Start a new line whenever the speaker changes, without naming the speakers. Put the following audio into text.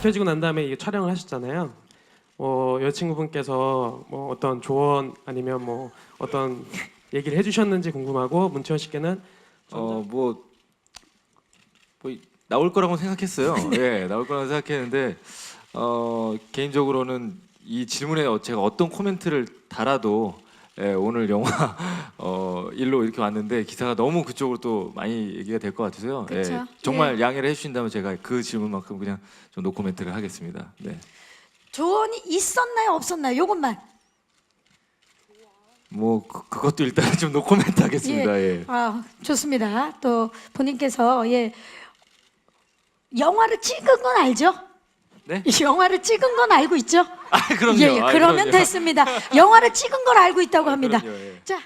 밝혀지고 난 다음에 이게 촬영을 하셨잖아요. 어, 여자친구분께서 뭐 어떤 조언 아니면 뭐 어떤 얘기를 해주셨는지 궁금하고 문채원 씨께는
어뭐 뭐 나올 거라고 생각했어요. 예, 나올 거라고 생각했는데 어 개인적으로는 이 질문에 어- 제가 어떤 코멘트를 달아도 예, 오늘 영화 어 일로 이렇게 왔는데 기사가 너무 그쪽으로 또 많이 얘기가 될 것 같아서요. 예,
그쵸.
정말 양해를 해주신다면 제가 그 질문만큼 그냥 좀 노코멘트를 하겠습니다. 네.
조언이 있었나요, 없었나요? 요것만.
뭐 그, 그것도 일단 좀 노코멘트 하겠습니다. 예.
아, 좋습니다. 또 본인께서 예 영화를 찍은 건 알죠?
네?
이 영화를 찍은 건 알고 있죠?
아 그럼요.
예, 예.
아,
그러면
그럼요.
됐습니다. 영화를 찍은 걸 알고 있다고 합니다.
그럼요, 예.
자.